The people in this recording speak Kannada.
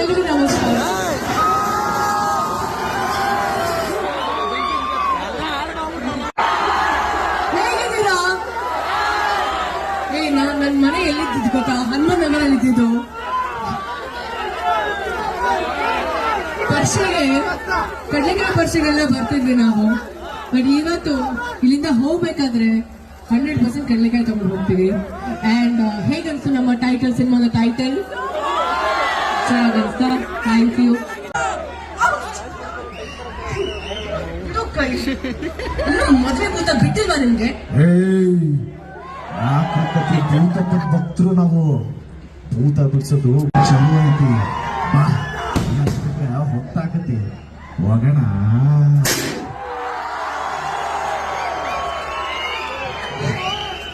ಎಲ್ರಿಗೂ ನಮಸ್ಕಾರ. ಹೇಗಿದ್ದೀರಾ? ಏ ನಾನು ನನ್ನ ಮನೆ ಎಲ್ಲಿದ್ದಿದ್ದು ಗೊತ್ತಾ? ಹನುಮಾನ್ ನಗರಲ್ಲಿ ಇದ್ದಿದ್ದು ಪರ್ಸೆಗೆ, ಕಡಲೆಕಾಯಿ ಪರ್ಸೆಗೆಲ್ಲ ಬರ್ತಿದ್ವಿ ನಾವು. ಬಟ್ ಇವತ್ತು ಇಲ್ಲಿಂದ ಹೋಗ್ಬೇಕಾದ್ರೆ ಹಂಡ್ರೆಡ್ ಪರ್ಸೆಂಟ್ ಕಡಲೆಕಾಯಿ ತಗೊಂಡು ಹೋಗ್ತೀವಿ. ಅಂಡ್ uh, ಹೇಗನ್ಸು ನಮ್ಮ ಟೈಟಲ್ ಸಿನಿಮಾದ ಟೈಟಲ್ ಅನ್ಸ್ತಾ ಥ್ಯಾಂಕ್ ಯು ಮದ್ವೆ ಕೂತ ಬಿಟ್ಟಿಲ್ವಾ ನಿಮ್ಗೆ ನಾಲ್ಕು ಭೂತ ಭಕ್ತರು ನಾವು ಭೂತ ಬಿಡ್ಸೋದು ಚಲೋ ಐತಿ ಬಾ ಹೊತ್ತಾಕತಿ ಹೋಗೋಣ